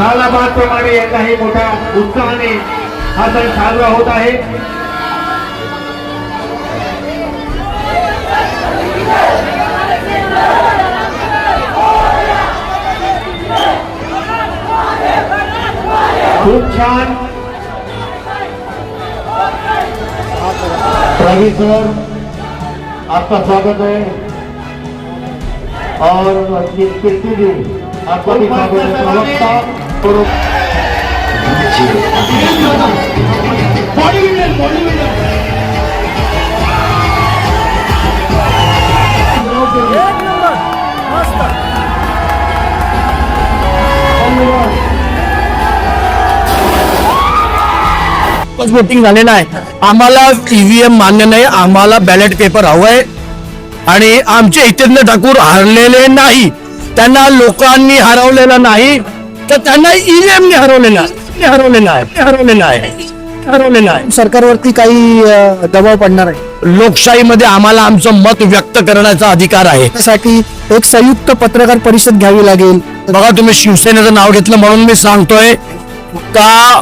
यांनी सालाबादप्रमाणे यंदाही मोठ्या उत्साहाने हा सण साजरा होत आहे. खूप छान. रवि सर, आपका स्वागत है. और कीर्ति जी, आपका भी स्वागत है. वोटिंग झालेलं आहे. आम्हाला ईव्हीएम मान्य नाही आम्हाला बॅलेट पेपर हवंय आणि आमचे हितेंद्र ठाकूर हरलेले नाही. त्यांना लोकांनी हरवलेलं नाही. तर त्यांना ईव्हीएमने हरवलेलं आहे हरवलेलं आहे हरवलेलं आहे हरवलेलं आहे सरकारवरती काही अ, दबाव पडणार आहे? लोकशाहीमध्ये आम्हाला आमचं मत व्यक्त करण्याचा अधिकार आहे. त्यासाठी एक संयुक्त पत्रकार परिषद घ्यावी लागेल. बघा तुम्ही शिवसेनेचं नाव घेतलं म्हणून मी सांगतोय का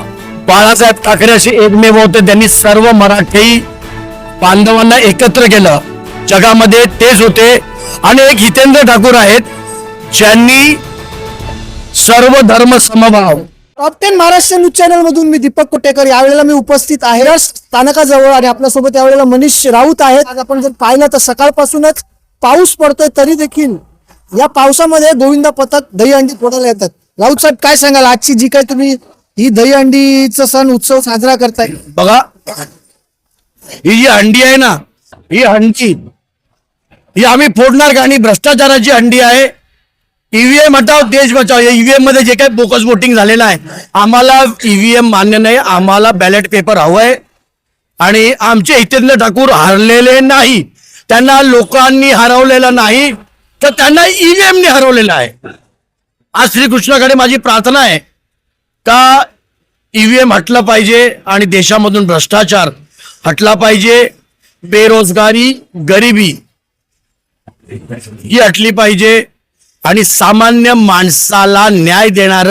बाळासाहेब ठाकरे असे एकमेव होते? त्यांनी सर्व मराठी बांधवांना एकत्र केलं. जगामध्ये तेच होते. आणि एक हितेंद्र ठाकूर आहेत ज्यांनी सर्व धर्म समभाव. Top ten Maharashtra news channel मधून मी दीपक कोटेकर. यावेळेला मी उपस्थित आहे. या स्थानकाजवळ आणि आपल्यासोबत यावेळेला मनीष राऊत आहेत. आज आपण जर पाहिलं तर सकाळपासूनच पाऊस पडतोय तरी देखील या पावसामध्ये गोविंदा पथक दहीहंडी फोडायला येतात. राऊत साहेब काय सांगाल? आजची जी काय तुम्ही ही दहीहंडीचा सण उत्सव साजरा करताय? बघा ही जी हंडी आहे ना ही हंडी ही आम्ही फोडणार का? आणि भ्रष्टाचाराची हंडी आहे. ईव्हीएम हटाव देश बचाव या ईव्हीएममध्ये जे काही बोकस वोटिंग झालेलं आहे आम्हाला ईव्हीएम मान्य नाही आम्हाला बॅलेट पेपर हवंय आणि आमचे हितेंद्र ठाकूर हरलेले नाही त्यांना लोकांनी हरवलेलं नाही तर त्यांना ईव्हीएमने हरवलेलं आहे. आज श्रीकृष्णाकडे माझी प्रार्थना आहे का ईव्हीएम हटलं पाहिजे आणि देशामधून भ्रष्टाचार हटला पाहिजे. बेरोजगारी गरिबी ही हटली पाहिजे. आणि सामान्य माणसाला न्याय देणार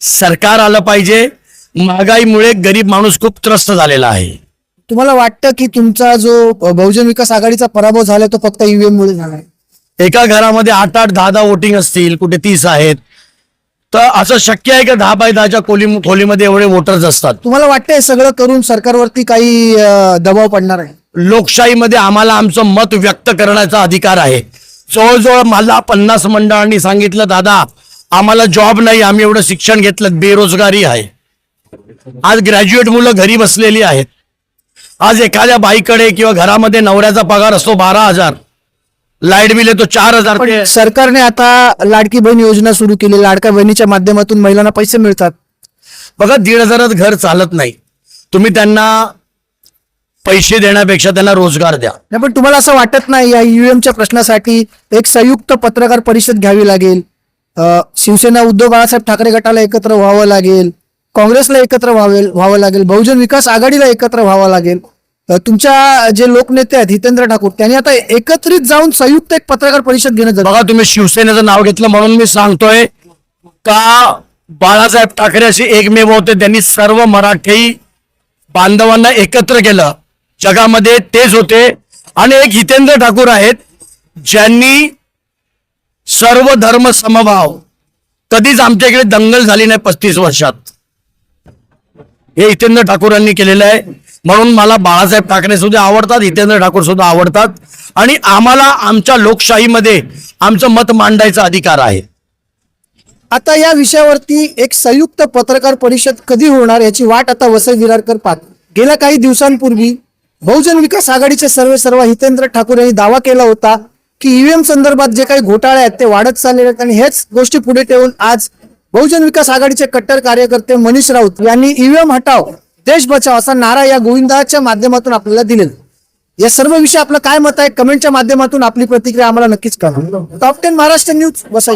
सरकार आलं पाहिजे. महागाईमुळे गरीब माणूस खूप त्रस्त झालेला आहे. तुम्हाला वाटतं की तुमचा जो बहुजन विकास आघाडीचा पराभव झाला तो फक्त ईव्हीएम मुळे झालाय एका घरामध्ये आठ आठ दहा दहा वोटिंग असतील कुठे तीस आहेत. तर असं शक्य आहे का दहा बाय दहाच्या खोली खोलीमध्ये एवढे वोटर्स असतात? तुम्हाला वाटतं हे सगळं करून सरकारवरती काही अ, दबाव पडणार आहे? लोकशाहीमध्ये आम्हाला आमचं मत व्यक्त करण्याचा अधिकार आहे. जवळजवळ मला पन्नास मंडळांनी सांगितलं दादा आम्हाला जॉब नाही आम्ही एवढं शिक्षण घेतलं बेरोजगारी आहे. आज ग्रॅज्युएट मुलं घरी बसलेली आहेत. आज एखाद्या बाईकडे किंवा घरामध्ये नवऱ्याचा पगार असतो बारा हजार. लाइट बिल येतो चार हजार सरकारने आता लाडकी बहीण योजना सुरू केली. लाडक्या बहिणीच्या माध्यमातून महिलांना पैसे मिळतात. बघा दीड हजारात घर चालत नाही. तुम्ही त्यांना पैसे देण्यापेक्षा त्यांना रोजगार द्या. नाही पण तुम्हाला असं वाटत नाही या ईव्हीएमच्या प्रश्नासाठी एक संयुक्त पत्रकार परिषद घ्यावी लागेल? अ, शिवसेना उद्धव बाळासाहेब ठाकरे गटाला एकत्र व्हावं लागेल काँग्रेसला एकत्र व्हावे व्हावं लागेल बहुजन विकास आघाडीला एकत्र व्हावं लागेल. अ, तुमच्या जे लोकनेते आहेत हितेंद्र ठाकूर त्यांनी आता एकत्रित जाऊन संयुक्त एक पत्रकार परिषद घेणं जरुरी बघा तुम्ही शिवसेनेचं नाव घेतलं म्हणून मी सांगतोय का बाळासाहेब ठाकरे असे एकमेव होते त्यांनी सर्व मराठी बांधवांना एकत्र केलं. जगामध्ये तेच होते. आणि एक हितेंद्र ठाकूर आहेत ज्यांनी सर्व धर्म समभाव. कधीच आमच्या इकडे दंगल झाली नाही पस्तीस वर्षात. हे हितेंद्र ठाकूरांनी केलेलं आहे. म्हणून मला बाळासाहेब ठाकरे सुद्धा आवडतात हितेंद्र ठाकूर सुद्धा आवडतात. आणि आम्हाला आमच्या लोकशाहीमध्ये आमचं मत मांडायचा अधिकार आहे. आता या विषयावरती एक संयुक्त पत्रकार परिषद कधी होणार याची वाट आता वसई विरारकर पाहत गेल्या काही दिवसांपूर्वी बहुजन विकास आघाडीचे सर्वे सर्व हितेंद्र ठाकूर यांनी दावा केला होता की ईव्हीएम संदर्भात जे काही घोटाळे आहेत ते वाढत चाललेले आहेत आणि हेच गोष्टी पुढे ठेवून आज बहुजन विकास आघाडीचे कट्टर कार्यकर्ते मनीष राऊत यांनी ईव्हीएम हटाव देश बचाव असा नारा या गोविंदाच्या माध्यमातून आपल्याला दिलेला या सर्व विषय आपलं काय मत आहे? कमेंटच्या माध्यमातून आपली प्रतिक्रिया आम्हाला नक्कीच कळवा. Top ten Maharashtra news Vasai.